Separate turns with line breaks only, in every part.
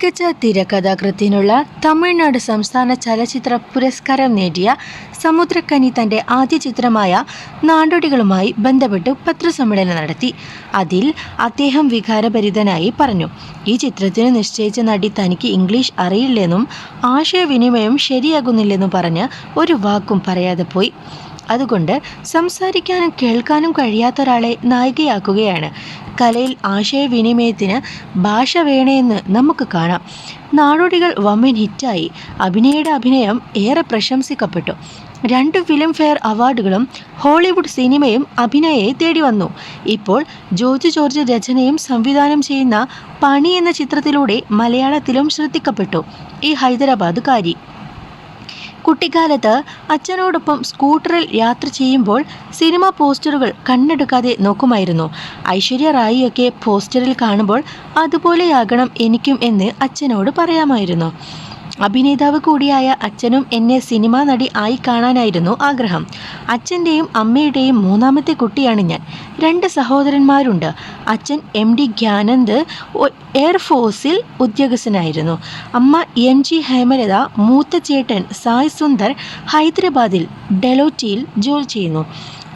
മികച്ച തിരക്കഥാകൃത്തിനുള്ള തമിഴ്നാട് സംസ്ഥാന ചലച്ചിത്ര പുരസ്കാരം നേടിയ സമുദ്രക്കനി തന്റെ ആദ്യ ചിത്രമായ നാടോടികളുമായി ബന്ധപ്പെട്ട് പത്രസമ്മേളനം നടത്തി. അതിൽ അദ്ദേഹം വികാരഭരിതനായി പറഞ്ഞു ഈ ചിത്രത്തിന് നിശ്ചയിച്ച നടി തനിക്ക് ഇംഗ്ലീഷ് അറിയില്ലെന്നും ആശയവിനിമയം ശരിയാകുന്നില്ലെന്നും പറഞ്ഞ് ഒരു വാക്കും പറയാതെ പോയി. അതുകൊണ്ട് സംസാരിക്കാനും കേൾക്കാനും കഴിയാത്ത ഒരാളെ നായികയാക്കുകയാണ്. കലയിൽ ആശയവിനിമയത്തിന് ഭാഷ വേണേന്ന് നമുക്ക് കാണാം. നാടോടികൾ വമ്മൻ ഹിറ്റായി. അഭിനയുടെ അഭിനയം ഏറെ പ്രശംസിക്കപ്പെട്ടു. രണ്ട് ഫിലിം ഫെയർ അവാർഡുകളും ഹോളിവുഡ് സിനിമയും അഭിനയെ തേടി വന്നു ഇപ്പോൾ ജോർജ് ജോർജ് രചനയും സംവിധാനം ചെയ്യുന്ന പണി എന്ന ചിത്രത്തിലൂടെ മലയാളത്തിലും ശ്രദ്ധിക്കപ്പെട്ടു. ഈ ഹൈദരാബാദ് ഹൈദരാബാദുകാരി കുട്ടിക്കാലത്ത് അച്ഛനോടൊപ്പം സ്കൂട്ടറിൽ യാത്ര ചെയ്യുമ്പോൾ സിനിമ പോസ്റ്ററുകൾ കണ്ണെടുക്കാതെ നോക്കുമായിരുന്നു. ഐശ്വര്യ റായിയൊക്കെ പോസ്റ്ററിൽ കാണുമ്പോൾ അതുപോലെയാകണം എനിക്കും എന്ന് അച്ഛനോട് പറയാമായിരുന്നു. അഭിനേതാവ് കൂടിയായ അച്ഛനും എന്നെ സിനിമാ നടി ആയി കാണാനായിരുന്നു ആഗ്രഹം. അച്ഛന്റെയും അമ്മയുടെയും മൂന്നാമത്തെ കുട്ടിയാണ് ഞാൻ. രണ്ട് സഹോദരന്മാരുണ്ട്. അച്ഛൻ എം ഡി ജ്ഞാനന്ദ് എയർഫോഴ്സിൽ ഉദ്യോഗസ്ഥനായിരുന്നു. അമ്മ എം ജി ഹേമലത മൂത്ത ചേട്ടൻ സായ് സുന്ദർ ഹൈദരാബാദിൽ ഡെലോറ്റിയിൽ ജോലി ചെയ്യുന്നു.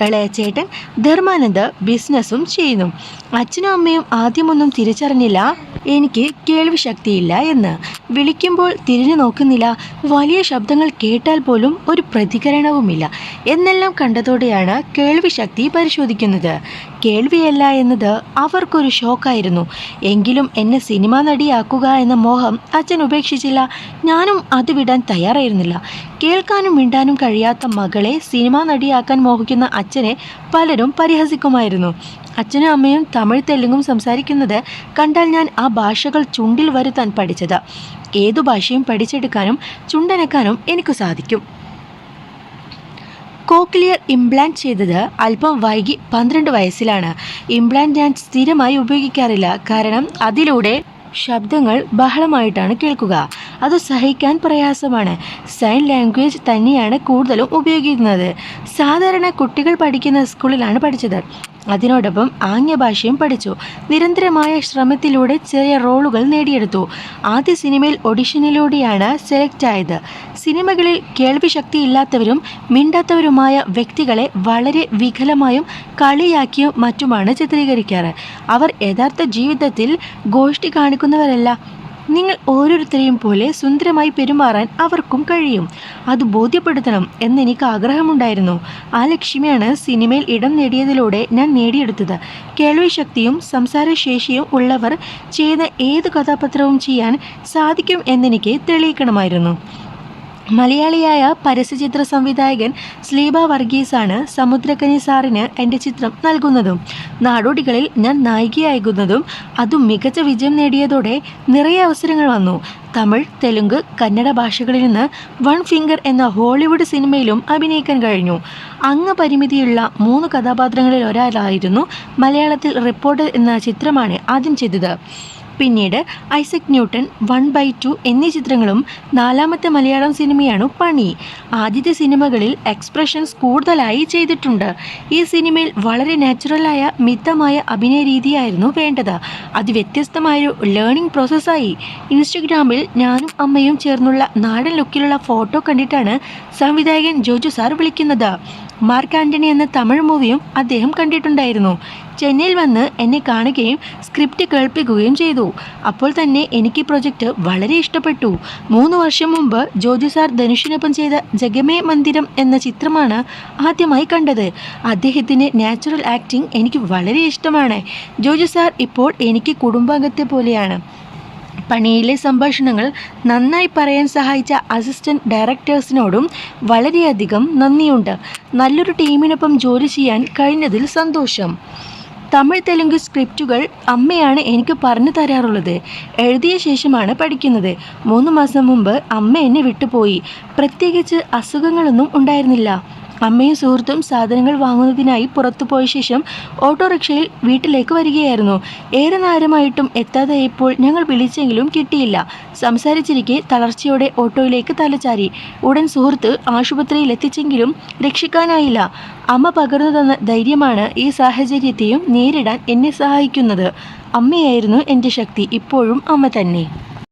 ഇളയ ചേട്ടൻ ധർമാനന്ദ് ബിസിനസ്സും ചെയ്യുന്നു. അച്ഛനും അമ്മയും ആദ്യമൊന്നും തിരിച്ചറിഞ്ഞില്ല. എനിക്ക് കേൾവി ശക്തിയില്ല എന്ന്. വിളിക്കുമ്പോൾ തിരിഞ്ഞു നോക്കുന്നില്ല. വലിയ ശബ്ദങ്ങൾ കേട്ടാൽ പോലും ഒരു പ്രതികരണവുമില്ല. എന്നെല്ലാം കണ്ടതോടെയാണ് കേൾവി ശക്തി പരിശോധിക്കുന്നത്. കേൾവിയല്ല എന്നത് അവർക്കൊരു ഷോക്കായിരുന്നു. എങ്കിലും എന്നെ സിനിമാ നടിയാക്കുക എന്ന മോഹം അച്ഛൻ ഉപേക്ഷിച്ചില്ല. ഞാനും അത് വിടാൻ തയ്യാറായിരുന്നില്ല. കേൾക്കാനും മിണ്ടാനും കഴിയാത്ത മകളെ സിനിമാ നടിയാക്കാൻ മോഹിക്കുന്ന അച്ഛനെ പലരും പരിഹസിക്കുമായിരുന്നു. അച്ഛനും അമ്മയും തമിഴ് തെലുങ്കും സംസാരിക്കുന്നത് കണ്ടാൽ ഞാൻ ആ ഭാഷകൾ ചുണ്ടിൽ വരുത്താൻ പഠിച്ചത്. ഏതു ഭാഷയും പഠിച്ചെടുക്കാനും ചുണ്ടനക്കാനും എനിക്ക് സാധിക്കും. കോക്ലിയർ ഇംപ്ലാന്റ് ചെയ്തത് അല്പം വൈകി പന്ത്രണ്ട് വയസ്സിലാണ്. ഇംപ്ലാന്റ് ഞാൻ സ്ഥിരമായി ഉപയോഗിക്കാറില്ല. കാരണം അതിലൂടെ ശബ്ദങ്ങൾ ബഹളമായിട്ടാണ് കേൾക്കുക. അത് സഹിക്കാൻ പ്രയാസമാണ്. സൈൻ ലാംഗ്വേജ് തന്നെയാണ് കൂടുതലും ഉപയോഗിക്കുന്നത്. സാധാരണ കുട്ടികൾ പഠിക്കുന്ന സ്കൂളിലാണ് പഠിച്ചത്. അതിനോടൊപ്പം ആംഗ്യഭാഷയും പഠിച്ചു. നിരന്തരമായ ശ്രമത്തിലൂടെ ചെറിയ റോളുകൾ നേടിയെടുത്തു. ആദ്യ സിനിമയിൽ ഓഡിഷനിലൂടെയാണ് സെലക്ട് ആയത്. സിനിമകളിൽ കേൾവിശക്തി ഇല്ലാത്തവരും മിണ്ടാത്തവരുമായ വ്യക്തികളെ വളരെ വികലമായും കളിയാക്കിയും മറ്റുമാണ് ചിത്രീകരിക്കാറ്. അവർ യഥാർത്ഥ ജീവിതത്തിൽ ഗോഷ്ടി കാണിക്കുന്നവരല്ല. നിങ്ങൾ ഓരോരുത്തരെയും പോലെ സുന്ദരമായി പെരുമാറാൻ അവർക്കും കഴിയും. അത് ബോധ്യപ്പെടുത്തണം എന്നെനിക്ക് ആഗ്രഹമുണ്ടായിരുന്നു. ആ ലക്ഷ്യമാണ് സിനിമയിൽ ഇടം നേടിയതിലൂടെ ഞാൻ നേടിയെടുത്തത്. കേൾവിശക്തിയും സംസാരശേഷിയും ഉള്ളവർ ചെയ്ത ഏത് കഥാപാത്രവും ചെയ്യാൻ സാധിക്കും എന്നെനിക്ക് തെളിയിക്കണമായിരുന്നു. മലയാളിയായ പരസ്യചിത്ര സംവിധായകൻ സ്ലീബ വർഗീസാണ് സമുദ്രക്കനി സാറിന് എന്റെ ചിത്രം നൽകുന്നതും. നാടോടികളിൽ ഞാൻ നായികയാകുന്നതും അതും മികച്ച വിജയം നേടിയതോടെ നിറയെ അവസരങ്ങൾ വന്നു. തമിഴ് തെലുങ്ക് കന്നഡ ഭാഷകളിൽ നിന്ന് വൺ ഫിംഗർ എന്ന ഹോളിവുഡ് സിനിമയിലും അഭിനയിക്കാൻ കഴിഞ്ഞു. അങ്ങ് പരിമിതിയുള്ള മൂന്ന് കഥാപാത്രങ്ങളിൽ ഒരാളായിരുന്നു മലയാളത്തിൽ റിപ്പോർട്ടർ എന്ന ചിത്രമാണ് ആദ്യം ചെയ്തത്. പിന്നീട് Isaac Newton one by two എന്നീ ചിത്രങ്ങളും നാലാമത്തെ മലയാളം സിനിമയാണ് പണി. ആദ്യത്തെ സിനിമകളിൽ എക്സ്പ്രഷൻസ് കൂടുതലായി ചെയ്തിട്ടുണ്ട്. ഈ സിനിമയിൽ വളരെ നാച്ചുറലായ മിതമായ അഭിനയ രീതിയായിരുന്നു വേണ്ടത്. അത് വ്യത്യസ്തമായൊരു ലേണിംഗ് പ്രോസസ്സായി. ഇൻസ്റ്റഗ്രാമിൽ ഞാനും അമ്മയും ചേർന്നുള്ള നാടൻ ലുക്കിലുള്ള ഫോട്ടോ കണ്ടിട്ടാണ് സംവിധായകൻ ജോജു സാർ വിളിക്കുന്നത്. മാർക്ക് ആന്റണി എന്ന തമിഴ് മൂവിയും അദ്ദേഹം കണ്ടിട്ടുണ്ടായിരുന്നു. ചെന്നൈയിൽ വന്ന് എന്നെ കാണുകയും സ്ക്രിപ്റ്റ് കേൾപ്പിക്കുകയും ചെയ്തു. അപ്പോൾ തന്നെ എനിക്ക് പ്രൊജക്റ്റ് വളരെ ഇഷ്ടപ്പെട്ടു. മൂന്ന് വർഷം മുമ്പ് ജോജു സാർ ധനുഷിനൊപ്പം ചെയ്ത ജഗമേ മന്ദിരം എന്ന ചിത്രമാണ് ആദ്യമായി കണ്ടത്. അദ്ദേഹത്തിന്റെ നാച്ചുറൽ ആക്ടിംഗ് എനിക്ക് വളരെ ഇഷ്ടമാണ്. ജോജു സാർ ഇപ്പോൾ എനിക്ക് കുടുംബാംഗത്തെ പോലെയാണ്. പണിയിലെ സംഭാഷണങ്ങൾ നന്നായി പറയാൻ സഹായിച്ച അസിസ്റ്റന്റ് ഡയറക്ടേഴ്സിനോടും വളരെയധികം നന്ദിയുണ്ട്. നല്ലൊരു ടീമിനൊപ്പം ജോലി ചെയ്യാൻ കഴിഞ്ഞതിൽ സന്തോഷം. തമിഴ് തെലുങ്ക് സ്ക്രിപ്റ്റുകൾ അമ്മയാണ് എനിക്ക് പറഞ്ഞു തരാറുള്ളത്. എഴുതിയ ശേഷമാണ് പഠിക്കുന്നത്. മൂന്ന് മാസം മുമ്പ് അമ്മ എന്നെ വിട്ടുപോയി. പ്രത്യേകിച്ച് അസുഖങ്ങളൊന്നും ഉണ്ടായിരുന്നില്ല. അമ്മയും സുഹൃത്തും സാധനങ്ങൾ വാങ്ങുന്നതിനായി പുറത്തു പോയ ശേഷം ഓട്ടോറിക്ഷയിൽ വീട്ടിലേക്ക് വരികയായിരുന്നു. ഏറെ നേരമായിട്ടും എത്താതായപ്പോൾ ഞങ്ങൾ വിളിച്ചെങ്കിലും കിട്ടിയില്ല. സംസാരിച്ചിരിക്കെ തളർച്ചയോടെ ഓട്ടോയിലേക്ക് തലചാരി. ഉടൻ സുഹൃത്ത് ആശുപത്രിയിൽ എത്തിച്ചെങ്കിലും രക്ഷിക്കാനായില്ല. അമ്മ പകർന്നു തന്ന ധൈര്യമാണ് ഈ സാഹചര്യത്തെയും നേരിടാൻ എന്നെ സഹായിക്കുന്നത്. അമ്മയായിരുന്നു എന്റെ ശക്തി. ഇപ്പോഴും അമ്മ തന്നെ.